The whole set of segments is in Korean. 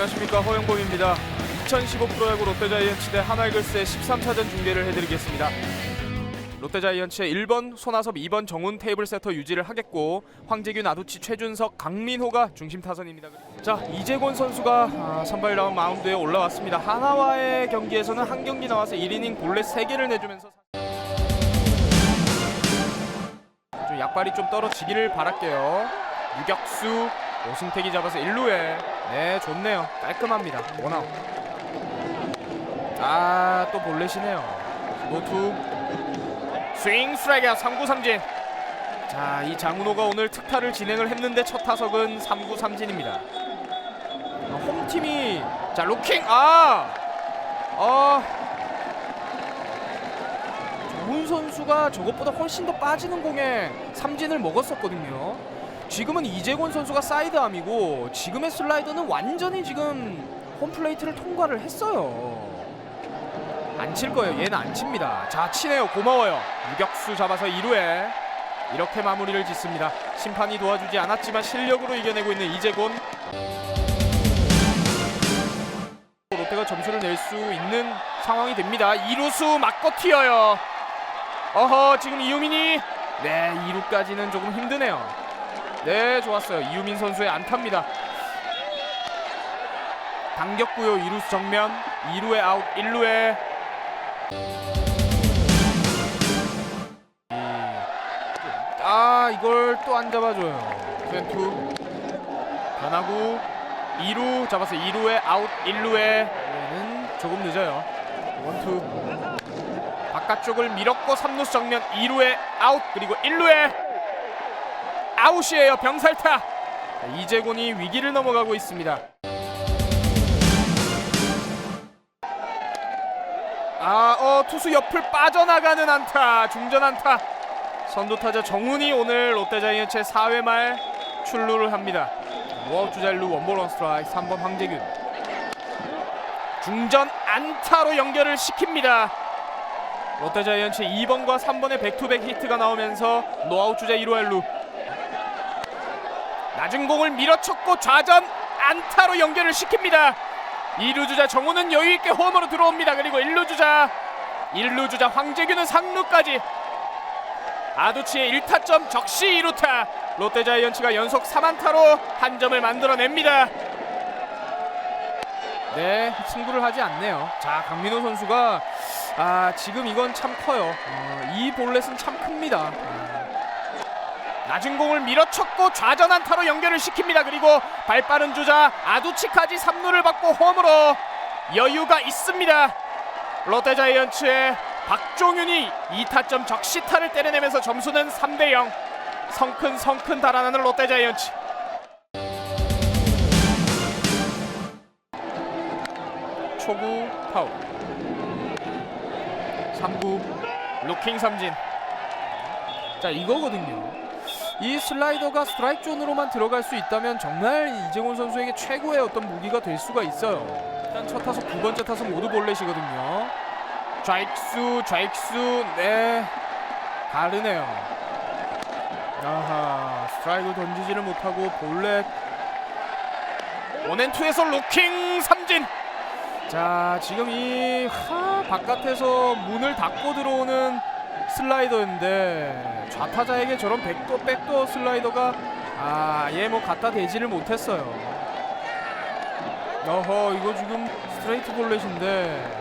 안녕하십니까 허영범입니다. 2015 프로야구 롯데자이언츠 대 하나이글스의 13차전 중계를 해드리겠습니다. 롯데자이언츠의 1번 손아섭, 2번 정훈 테이블 세터 유지를 하겠고 황재균, 아두치, 최준석, 강민호가 중심 타선입니다. 자 이재곤 선수가 아, 선발 라운 마운드에 올라왔습니다. 하나와의 경기에서는 한 경기 나와서 1이닝 볼넷 3개를 내주면서 좀 약발이 좀 떨어지기를 바랄게요. 유격수 오승택이 잡아서 1루에. 네 좋네요. 깔끔합니다. 원아웃. 아또 볼넷이네요. 노투. 스윙 스트라이크 3구 삼진. 자 이 장훈호가 오늘 특타를 진행을 했는데 첫 타석은 3구 삼진입니다. 아, 홈팀이 자 루킹 아! 어, 정훈 선수가 저것보다 훨씬 더 빠지는 공에 삼진을 먹었었거든요 지금은 이재곤 선수가 사이드암이고 지금의 슬라이더는 완전히 지금 홈플레이트를 통과를 했어요. 안 칠 거예요. 얘는 안 칩니다. 자 치네요. 고마워요. 유격수 잡아서 2루에 이렇게 마무리를 짓습니다. 심판이 도와주지 않았지만 실력으로 이겨내고 있는 이재곤. 롯데가 점수를 낼 수 있는 상황이 됩니다. 2루수 맞고 튀어요. 어허 지금 이유민이 네 2루까지는 조금 힘드네요. 네 좋았어요. 이유민 선수의 안타입니다. 당겼고요. 2루수 정면. 2루에 아웃 1루에 아 이걸 또 안 잡아줘요. 투앤투. 변하고 2루 잡아서 2루에 아웃 1루에 얘는 조금 늦어요. 원투. 바깥쪽을 밀었고 3루수 정면. 2루에 아웃 그리고 1루에 아웃이에요. 병살타. 자, 이재곤이 위기를 넘어가고 있습니다. 아 어 투수 옆을 빠져나가는 안타 중전 안타. 선두타자 정훈이 오늘 롯데자이언츠의 4회 말 출루를 합니다. 노아웃 주자 1루 원볼 원스트라이크 3번 황재균. 중전 안타로 연결을 시킵니다. 롯데자이언츠 2번과 3번의 백투백 히트가 나오면서 노아웃 주자 1루 1루 낮은 공을 밀어쳤고 좌전 안타로 연결을 시킵니다. 2루 주자 정우는 여유 있게 홈으로 들어옵니다. 그리고 1루 주자 1루 주자 황재균은 상루까지 아두치의 1타점 적시 2루타 롯데자이언츠가 연속 3안타로 한 점을 만들어냅니다. 네, 승부를 하지 않네요. 자, 강민호 선수가 아, 지금 이건 참 커요. 어, 이 볼넷은 참 큽니다. 낮은 공을 밀어쳤고 좌전 안타로 연결을 시킵니다. 그리고 발빠른 주자 아두치까지 3루를 받고 홈으로 여유가 있습니다. 롯데 자이언츠의 박종윤이 2타점 적시타를 때려내면서 점수는 3대 0. 성큰 성큰 달아나는 롯데 자이언츠. 초구 파울. 3구 루킹 삼진. 자 이거거든요. 이 슬라이더가 스트라이크 존으로만 들어갈 수 있다면 정말 이재곤 선수에게 최고의 어떤 무기가 될 수가 있어요. 일단 첫 타석 두 번째 타석 모두 볼넷이거든요. 좌익수 좌익수 네 다르네요. 아하 스트라이크 던지지를 못하고 볼넷 원앤투에서 로킹 삼진. 자 지금 이 하, 바깥에서 문을 닫고 들어오는 슬라이더인데 좌타자에게 저런 백도 백도 슬라이더가 아예 뭐 갖다 대지를 못했어요. 어허 이거 지금 스트레이트 볼넷인데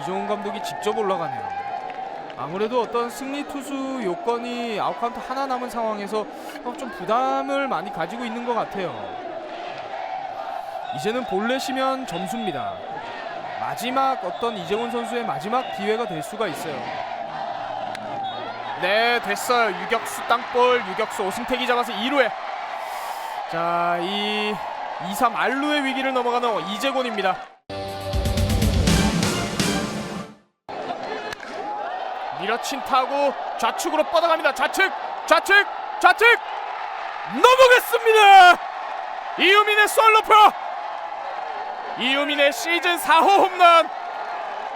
이종훈 감독이 직접 올라가네요. 아무래도 어떤 승리 투수 요건이 아웃카운트 하나 남은 상황에서 어, 좀 부담을 많이 가지고 있는 것 같아요. 이제는 볼넷이면 점수입니다. 마지막 어떤 이재훈 선수의 마지막 기회가 될 수가 있어요. 네 됐어요. 유격수 땅볼 유격수 오승택이 잡아서 2루에. 자이 2-3 알루의 위기를 넘어가는 이재곤입니다. 밀어친 타고 좌측으로 뻗어갑니다. 좌측 좌측 좌측! 넘어갔습니다! 이유민의 솔로포 이유민의 시즌 4호 홈런!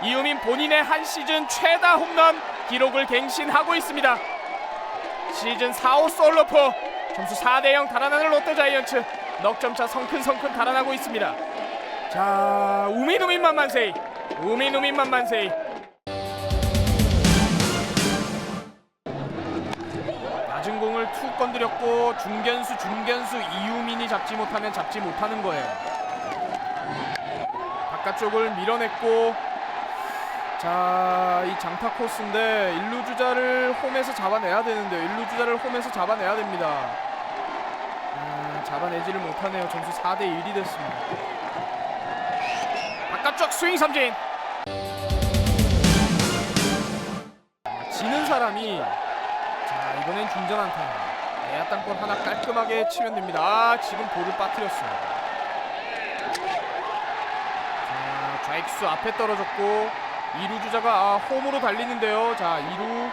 이유민 본인의 한 시즌 최다 홈런 기록을 갱신하고 있습니다. 시즌 4호 솔로포 점수 4대 0 달아나는 롯데자이언츠 넉점차 성큰성큰 달아나고 있습니다. 자, 우미누민만 만세이. 우미누민만 만세이. 낮은 공을 툭 건드렸고 중견수 중견수 이유민이 잡지 못하면 잡지 못하는 거예요. 바깥쪽을 밀어냈고 자, 이 장타 코스인데 일루 주자를 홈에서 잡아내야 되는데요. 일루 주자를 홈에서 잡아내야 됩니다. 아, 잡아내지를 못하네요. 점수 4대 1이 됐습니다. 바깥쪽 스윙 삼진. 지는 사람이 자 이번엔 중전 안타. 내야 땅볼 하나 깔끔하게 치면 됩니다. 아 지금 볼을 빠뜨렸어요. 자 좌익수 앞에 떨어졌고 2루 주자가 아, 홈으로 달리는데요. 자 2루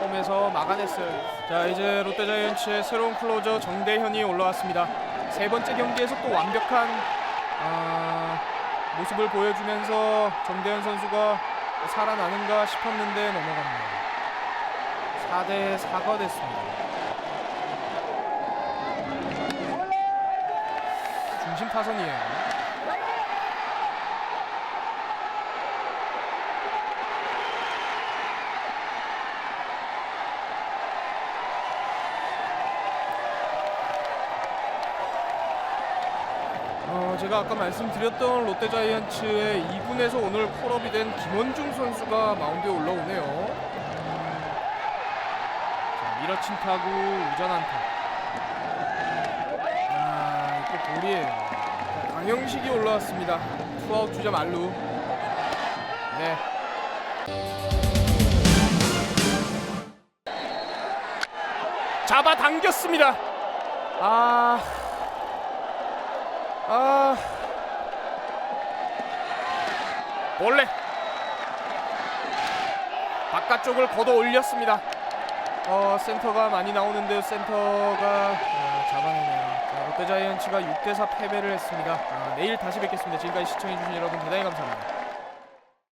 홈에서 막아냈어요. 자 이제 롯데자이언츠의 새로운 클로저 정대현이 올라왔습니다. 세 번째 경기에서 또 완벽한 아, 모습을 보여주면서 정대현 선수가 살아나는가 싶었는데 넘어갑니다. 4대 4가 됐습니다. 중심 타선이에요. 어, 제가 아까 말씀드렸던 롯데자이언츠의 2군에서 오늘 콜업이 된 김원중 선수가 마운드에 올라오네요. 자, 밀어친 타구 우전 안타. 아, 또 볼이에요. 자, 강영식이 올라왔습니다. 투아웃 주자 말루. 네. 잡아 당겼습니다. 아. 아. 원래 바깥쪽을 걷어 올렸습니다. 어, 센터가 많이 나오는데 센터가 아, 잡아내네요. 자, 롯데자이언츠가 6대4 패배를 했습니다. 아, 내일 다시 뵙겠습니다. 지금까지 시청해주신 여러분 대단히 감사합니다.